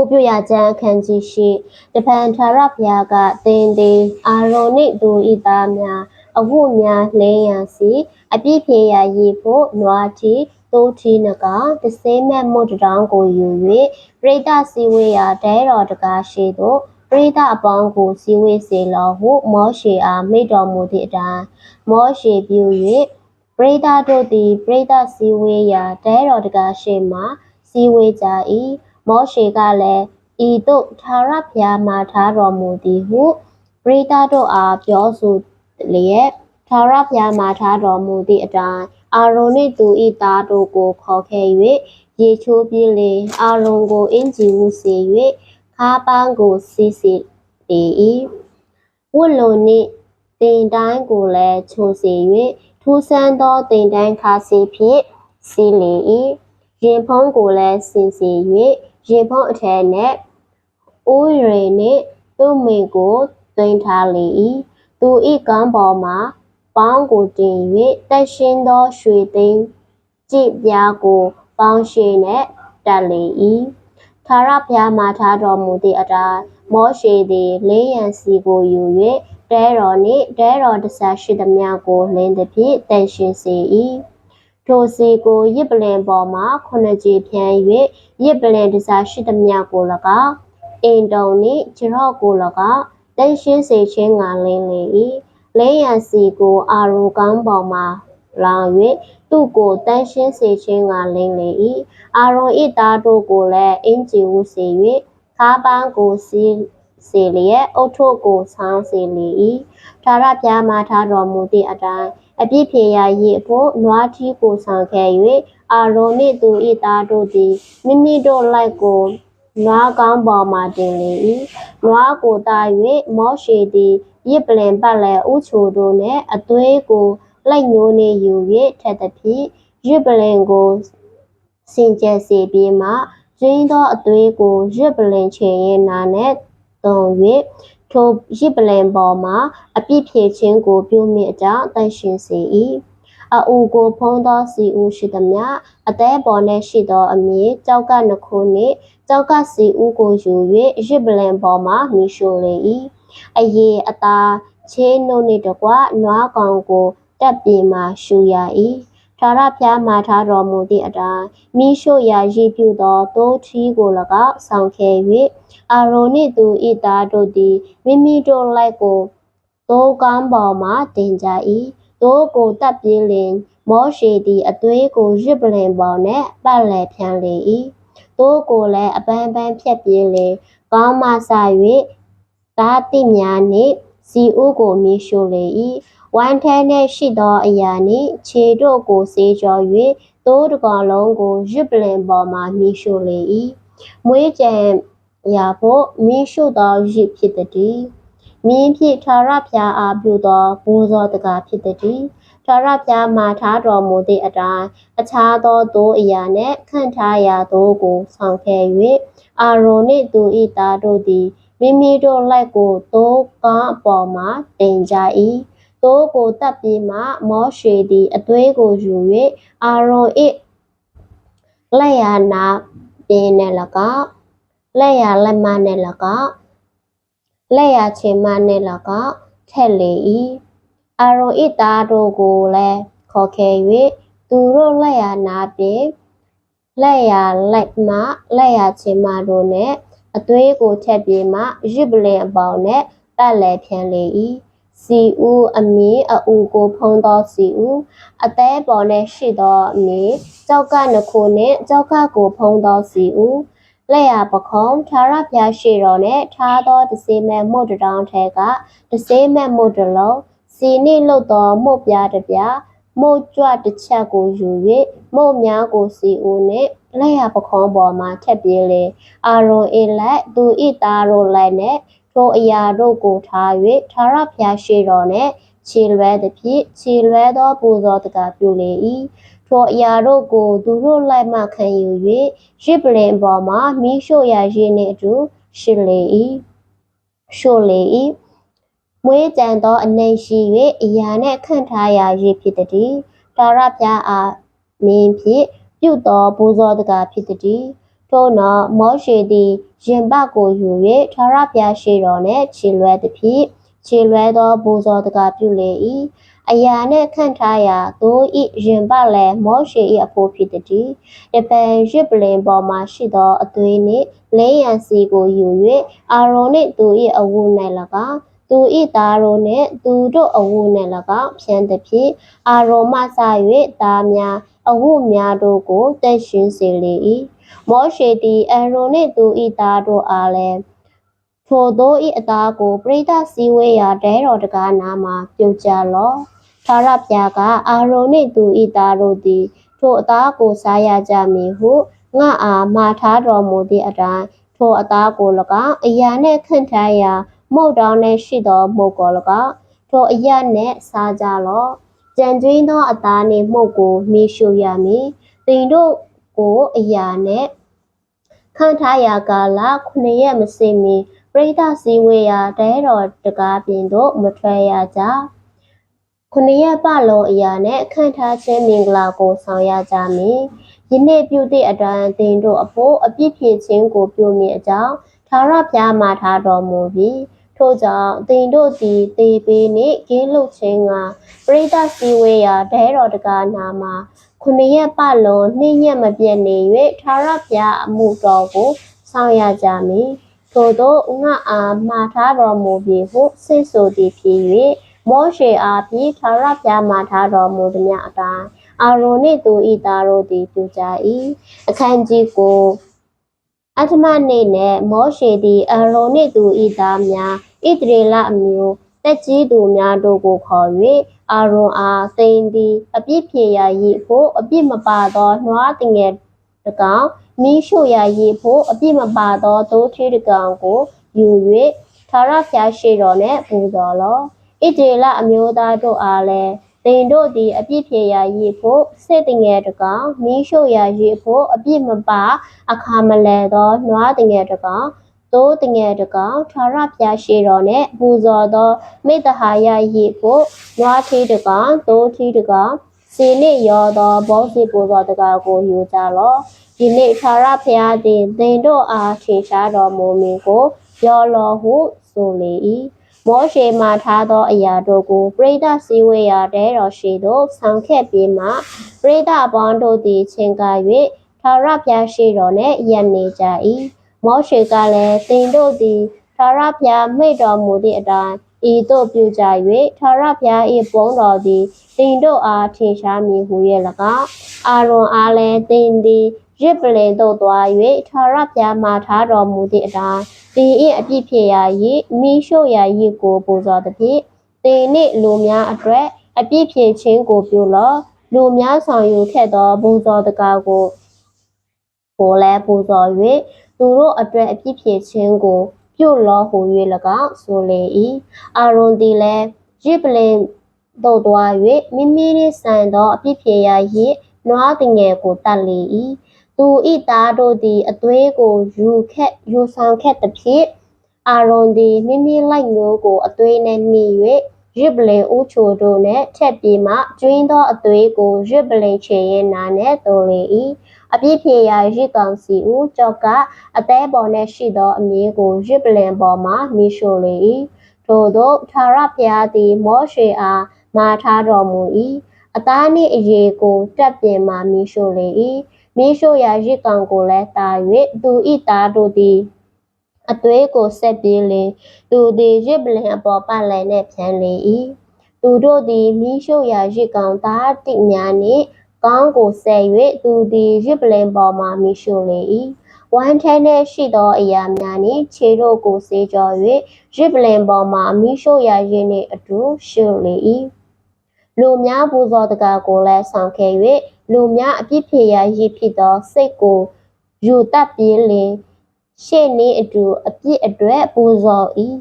ကိုပြရချမ်းအခန်းကြီးရှိတပန်ထာရဖျားကတင်းသေးအာရုန်နှင့်သူဤသားများအဝတ်များလဲရန်စီအပြည့်ဖြေရာရည်ဖို့နွားတီတိုးတီနကတစေးမဲ့မုတ်တောင်းကိုယူ၍ပရိသစီဝေရာဒဲတော်တကားရှိသို့ပရိသအပေါင်းကိုစီဝေစေလောဟုမောရှေအားမိတ်တော်မူသည့်အတိုင်းမောရှေပြု၍ပရိသတို့သည်ပရိသစီဝေရာဒဲတော်တကားရှိမှစီဝေကြ၏ မောရှေကလည်းဤသို့သာရဖျားမှာထားတော်မူသည်ဟုပရိသတို့အားပြောဆိုလျက်သာရဖျားမှာထားတော်မူသည့်အတိုင်းအာရုန်နှင့်သူ၏သားတို့ကိုခေါ်ခဲ့၍ရေချိုးပြီးလေအာရုန်ကိုအင်ဂျီဝူစေ၍ခါပန်းကိုစီစီပေ၏ဝတ်လုံနှင့်တင်တိုင်းကိုလည်းချိုစေ၍ထူးဆန်းသောတင်တိုင်းခါစီဖြင့်စီလေ၏ရင်ဖုံးကိုလည်းစင်စီ၍ ရင်ဖုံးအထက်နှင့်အိုးရည်နှင့်သူ့မိကိုတွင်ထားလေ၏သူ၏ကံပေါ်မှာပေါင်းကိုတင်၍တက်ရှင်းသောရွှေသိန်းကြည့်ပြားကိုပေါင်းရှိနှင့်တက်လေ၏သာရဖျားမှာထားတော်မူသည့်အတိုင်းမောရှေသည်လေးရန်စီကိုယူ၍တဲတော်နှင့်တဲတော်တဆာရှိသမျှကိုလင်းသည်ဖြင့်တန်ရှင်းစေ၏ ထိုစီကိုရစ်ပလင်ပေါ်မှခုနှစ်ကြိမ်ဖြန်း၍ရစ်ပလင်တဆာရှိသမျှကို၎င်းအင်တုံနှင့်ခြေထောက်ကို၎င်းတန်ရှင်းစေခြင်းငါလင်းလေ၏လဲရန်စီကိုအာရူကန်းပေါ်မှလောင်၍သူ့ကိုတန်ရှင်းစေခြင်းငါလင်းလေ၏အာရုံဤသားတို့ကိုလည်းအင်ဂျီဝူစေ၍ခါပန်းကိုစီး စေလျက်အုတ်ထုတ်ကိုဆောင်းစေလေ၏ထာရပြားမှာထားတော်မူသည့်အတိုင်းအပြစ်ဖြေရာရည်ဖို့နွားထီးကိုဆောင်ခဲ့၍အာရုံနှင့်သူဤသားတို့သည်မိမိတို့လိုက်ကိုနွားကောင်းပေါ်မှတင်လေ၏နွားကိုတာ၍မောရှေသည်ရစ်ပလင်ပတ်လည်းဥချိုတို့နှင့်အသွေးကိုလိုက်ညိုးနေယူ၍ထက်သဖြင့်ရစ်ပလင်ကိုစင်ကြယ်စေပြီးမှရင်းသောအသွေးကိုရစ်ပလင်ချေရင်နာနှ င့်တုံ၍ထိုရစ်ပလင်ပေါ်မှအပြစ်ဖြေခြင်းကိုပြုမိအကြောင်းတန်ရှင်စေ၏အအူကိုဖုံးသောစီဦးရှိသည်မြအသေးပေါ်နှင့်ရှိသောအမည်ကြောက်ကနှခုနှင့်ကြောက်ကစီဦးကိုယူ၍ရစ်ပလင်ပေါ်မှမိရှို့လေ၏အယေအသားချေးနှုတ်နှင့်တကွနွားကောင်ကိုတက်ပြေမှရှူရ၏ ထာရဖျားမှာထားတော်မူသည့်အတိုင်းမိရှို့ရာရည်ပြုသောသိုးထီးကို၎င်းဆောင်ခဲ့၍အာရုန်နှင့်သူ၏သားတို့သည်မိမိတို့လိုက်ကိုသိုးကောင်းပေါ်မှတင်ကြ၏သိုးကိုတပ်ပြေးလင် မောရှေသည်အသွေးကိုရစ်ပလင်ပေါ်နှင့်ပတ်လည်ဖြန်းလေ၏သိုးကိုလည်းအပန်းပန်းဖြတ်ပြေးလေကောင်းမှဆ၍သာတိများနှင့်စီဦးကိုမြေရှို့လေ၏ ဝမ်းထဲနှင့်ရှိသောအရာနှင့်ခြေတို့ကိုဆေးကြော၍သိုးတစ်ကောင်လုံးကိုရစ်ပလင်ပေါ်မှမြေရှို့လေ၏မွေးကြံရာဖို့မြေရှို့သောရစ်ဖြစ်သည်မြင်းဖြင့်ထာရဖျားအားပြုသောဘိုးစောတကားဖြစ်သည်ထာရဖျားမှာထားတော်မူသည့်အတိုင်းအခြားသောသိုးအရာနှင့်ခန့်ထားရာသိုးကိုဆောင်ခဲ့၍အာရုန်နှင့်သူ၏သားတို့သည်မိမိတို့လိုက်ကိုသိုးကားအပေါ်မှတင်ကြ၏ သိုးကိုတပ်ပြီးမှမောရှေသည်အသွေးကိုယူ၍အာရုန်၏လက်ရနာပင်နှင့်၎င်းလက်ရလက်မနှင့်၎င်းလက်ရချေမနှင့်၎င်းထက်လေ၏အာရုန်၏သားတို့ကိုလည်းခေါ်ခဲ့၍သူတို့လက်ရနာပင်လက်ရလက်မလက်ရချေမတို့နှင့်အသွေးကိုထက်ပြီးမှရစ်ပလင်အပေါင်းနှင့်ပတ်လည်ဖြန်းလေ၏ စီဦးအမီအူကိုဖုံးသောစီဦးအသေးပေါ်နှင့်ရှိသောအမီကြောက်ကနှခုနှင့်ကြောက်ကကိုဖုံးသောစီဦးလက်ရပခုံးထာရဖျားရှိတော်နှင့်ထားသောတစေမဲ့မုတ်တောင်ထဲကတစေမဲ့မုတ်တလုံးစီနှင့်လှုပ်သောမုတ်ပြားတစ်ပြားမုတ်ကြွတစ်ချက်ကိုယူ၍မုတ်များကိုစီဦးနှင့်လက်ရပခုံးပေါ်မှထက်ပြေးလေအာရုံအလက်သူဤသားတို့လက်နှင့် ထိုအရာတို့ကိုထား၍ထာရဖျားရှိတော်နှင့်ခြေလွဲသည်ဖြင့်ခြေလွဲသောပူဇော်တကားပြုလေ၏ထိုအရာတို့ကိုသူတို့လိုက်မှခံယူ၍ရစ်ပလင်ပေါ်မှမိရှို့ရာရည်နှင့်အတူရှိလေ၏ရှို့လေ၏မွေးကြံသောအနေရှိ၍အရာနှင့်ခန့်ထားရာရည်ဖြစ်သည်တာရပြားအားမင်းဖြင့်ပြုသောပူဇော်တကားဖြစ်သည် ထို့နောက်မောရှိသည်ရင်ပကိုယူ၍ထာဝရဘုရားရှိတော်နှင့်ခြေလွဲသည်ဖြင့်ခြေလွဲသောဘူဇော်တကာပြုလေ၏အရာနှင့်ခန့်ထားရာသို့ဤရင်ပလည်းမောရှိ၏အဖို့ဖြစ်သည်တပံရစ်ပလင်ပေါ်မှရှိသောအသွေးနှင့်လင်းရန်စီကိုယူ၍အာရုံနှင့်သူ၏အဝတ်၌၎င်း သူ၏သားတို့နှင့်သူတို့အဝတ်နှင့်၎င်းဖြန်းသည်ဖြင့်အာရုံမှစ၍သားများအဝတ်များတို့ကိုတက်ရှင်စေလေ၏မောရှိသည်အာရုံနှင့်သူ၏သားတို့အားလည်းထိုသောဤအသားကိုပရိသတ်စည်းဝေးရာတဲတော်တကားနာမှာပြုတ်ကြလော့သာရပြာကအာရုံနှင့်သူဤသားတို့သည်ထိုအသားကိုစားရကြမည်ဟုငါအားမှာထားတော်မူသည့်အတိုင်းထိုအသားကို၎င်းအရာနှင့်ခန့်ထားရာ မုတ်တောင်းနှင့်ရှိသောမုတ်ကို၎င်းထိုအရာနှင့်စားကြလော့ကြံကျွင်းသောအသားနှင့်မှုတ်ကိုမိရှုရမည်တင်တို့ကိုအရာနှင့်ခန့်ထားရာကာလခုနှစ်ရက်မစင်မီပရိသတ်စည်းဝေးရာတဲတော်တကားပြင်သို့မထွက်ရကြခုနှစ်ရက်ပလုံးအရာနဲ့ခန့်ထားခြင်းမင်္ဂလာကိုဆောင်ရကြမည်ယနေ့ပြုသည့်အတိုင်းတင်တို့အဖို့အပြစ်ဖြေခြင်းကိုပြုမည်အကြောင်းသာရဖျားမှာထားတော်မူပြီး ထို့ကြောင့်တင်တို့သည်တေပေးနှင့်ကင်းလွတ်ခြင်းကပရိသတ်စည်းဝေးရာဒဲတော်တကားနာမှာခုနှစ်ရက်ပလုံးနှင်းရက်မပြတ်နေ၍သာရဖျားအမှုတော်ကိုဆောင်ရကြမည်ထို့သောငါအားမှားထားတော်မူပြီဟုစိတ်ဆိုသည်ဖြစ်၍မောရှေအားဖြင့်သာရဖျားမှားထားတော်မူသည်များအတိုင်းအာရုန်နှင့်သူဤသားတို့သည်ပြုကြ၏အခန်းကြီးကိုအထမနေ့နဲ့မောရှေသည်အာရုန်နှင့်သူဤသားများ ဣသရေလအမျိုးတက်ကြီးသူများတို့ကိုခေါ်၍အာရုန်အားသိင်သည်အပြစ်ဖြေရာ၏ဖို့အပြစ်မပါသောနွားတငယ်တကောင်မိရှုရာ၏ဖို့အပြစ်မပါသောသိုးထီးတကောင်ကိုယူ၍သာရဖျားရှိတော်နှင့်ပူဇော်လောဣတေလအမျိုးသားတို့အားလည်းတင်တို့သည်အပြစ်ဖြေရာ၏ဖို့စစ်တငယ်တကောင်မိရှုရာ၏ဖို့အပြစ်မပါအခါမလဲသောနွားတငယ်တကောင် သိုးတငယ်တကောင်ထာရဖျားရှိတော်နှင့်ပူဇော်သောမေတ္တဟာယ၏ဖို့နွားထီးတကောင်သိုးထီးတကောင်စီနှင့်ရောသောဘောစီပူဇော်တကားကိုယူကြလော့ဒီနေ့ထာရဖျားသည်သင်တို့အားထင်ရှားတော်မူမည်ကိုပြောလောဟုဆိုလေ၏မောရှေမှထားသောအရာတို့ကိုပရိသတ်စည်းဝေးရာတဲတော်ရှိသို့ဆောင်ခဲ့ပြီးမှပရိသတ်အပေါင်းတို့သည်ချင်းကား၍ထာဝရဘုရားရှိတော်နှင့်ယက်နေကြ၏ မောရှေကလည်းသင်တို့သည်ထာဝရဘုရားမိန့်တော်မူသည့်အတိုင်းဤသို့ပြုကြ၍ထာဝရဘုရား၏ပုံတော်သည်တင်တို့အားထင်ရှားမည်ဟု၍၎င်းအာရွန်အားလည်းတင်သည်ရစ်ပလင်သို့သွား၍ထာဝရဘုရားမှာထားတော်မူသည့်အတိုင်းတင်၏အပြစ်ဖြစ်ရာ၏မိရှုရာ၏ကိုပူဇော်သည်ဖြင့်တင်နှင့်လူများအတွက်အပြစ်ဖြစ်ခြင်းကိုပြုလော့လူများဆောင်ယူခဲ့သောပူဇော်တကားကိုကိုလည်းပူဇော်၍ သူတို့အတွက်အပြစ်ဖြစ်ခြင်းကိုပြုလောဟူ၍၎င်းဆိုလေ၏အာရွန်သည်လည်းရစ်ပလင်သို့သွား၍မိမိနှင့်ဆိုင်သောအပြစ်ဖြေရာ၏နွားတငယ်ကိုတတ်လေ၏သူဤသားတို့သည်အသွေးကိုယူခက်ယူဆောင်ခက်သဖြင့်အာရွန်သည်မိမိလိုက်မျိုးကိုအသွေးနှင့်နှီး၍ ရစ်ပလင်ဦးချိုတို့နှင့်ထက်ပြီးမှကျွင်းသောအသွေးကိုရစ်ပလင်ချေရင်နာနှင့်သိုလေ၏အပြည့်ဖြေရာရစ်ကောင်စီဦးကြော့ကအသေးပေါ်နှင့်ရှိသောအမည်ကိုရစ်ပလင်ပေါ်မှမိရှို့လေ၏ထို့သောထာရဖျားသည်မောရှေအားမာထားတော်မူ၏အသားနှင့်အရေကိုတက်ပြင်မှမိရှို့လေ၏မိရှို့ရာရစ်ကောင်ကိုလည်းတာ၍သူဤသားတို့သည် အသွေးကိုဆက်ပြေးလင်သူသည်ရစ်ပလင်အပေါ်ပတ်လည်နှင့်ဖြန်းလေ၏သူတို့သည်မိရှို့ရာရစ်ကောင်သားတိများနှင့်ကောင်းကိုဆဲ၍သူသည်ရစ်ပလင်ပေါ်မှမိရှို့လေ၏ဝမ်းထဲနှင့်ရှိသောအရာများနှင့်ခြေတို့ကိုစေးကြော၍ရစ်ပလင်ပေါ်မှမိရှို့ရာရင်းနှင့်အတူရှို့လေ၏လူများပူဇော်တကားကိုလည်းဆောင်ခဲ့၍လူများအပြစ်ဖြေရာရည်ဖြစ်သောစိတ်ကိုယူတတ်ပြေးလင် ရှေ့နည်းအတူအပြစ်အတွက်ပူဇော်၏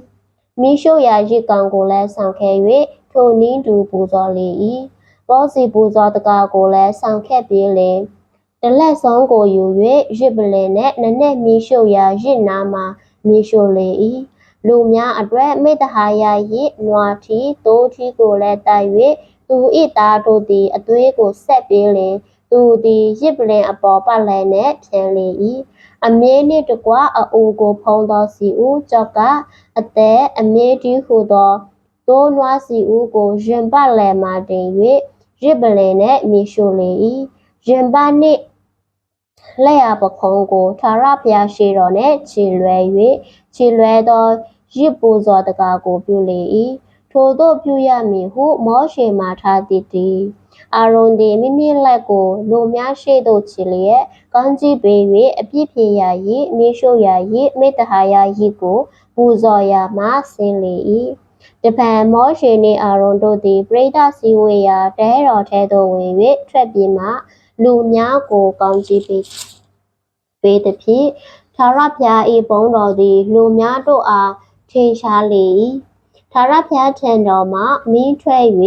မိရှုရာရစ်ကောင်ကိုလည်းဆောင်ခဲ့၍ထိုနည်းတူပူဇော်လေ၏ဘောစီပူဇော်တကားကိုလည်းဆောင်ခဲ့ပြေးလင်တလက်ဆုံးကိုယူ၍ရစ်ပလင်နဲ့နနက်မိရှုရာရစ်နာမှာမိရှုလေ၏လူများအတွက်မေတ္တဟာယရစ်နွားထီသိုးထီကိုလည်းတိုက်၍သူဤသားတို့သည်အသွေးကိုဆက်ပြေးလင်သူသည်ရစ်ပလင်အပေါ်ပတ်လည်နှင့်ဖြန်လေ၏ အမြဲနှင့်တကွအအိုကိုဖုံးသောစီဦးကြောက်ကအသက်အမြဲတည်းဟုသောတိုးနွားစီဦးကိုရင်ပတ်လည်မှတင်၍ရစ်ပလင်နှင့်မြေရှို့လေ၏ရင်ပတ်နှင့်လက်ရပခုံးကိုထာဝရဘုရားရှိတော်နှင့်ခြေလွဲ၍ခြေလွဲသောရစ်ပူဇော်တကားကိုပြုလေ၏ ထိုသို့ပြုရမည်ဟုမောရှေမှာထားသည်တည်းအာရုန်သည်မိမိလက်ကိုလူများရှိသို့ခြေလျက်ကောင်းကြီးပေး၍အပြစ်ဖြေရာ၏မြေရှို့ရာ၏မေတ္တဟာရာ၏ကိုပူဇော်ရာမှဆင်းလေ၏တပံမောရှေနှင့်အာရုန်တို့သည်ပရိသတ်စည်းဝေးရာတဲတော်ထဲသို့ဝင်၍ထွက်ပြေးမှလူများကိုကောင်းကြီးပေးပေးသည်ဖြင့်သာရဖျား၏ဘုန်းတော်သည်လူများတို့အားထင်ရှားလေ၏ သာရဖျားထံတော်မှမင်းထွက်၍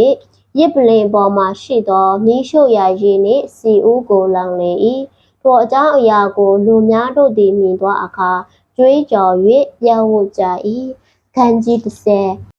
ရစ်ပလင်ပေါ်မှရှိသောမိရှုရာရည်နှင့်စီဦးကိုလောင်လေ၏ထိုအကြောင်းအရာကိုလူများတို့သည်မြင်သောအခါကြွေးကြော်၍ပြောင်းဝကြ၏ခန်းကြီး30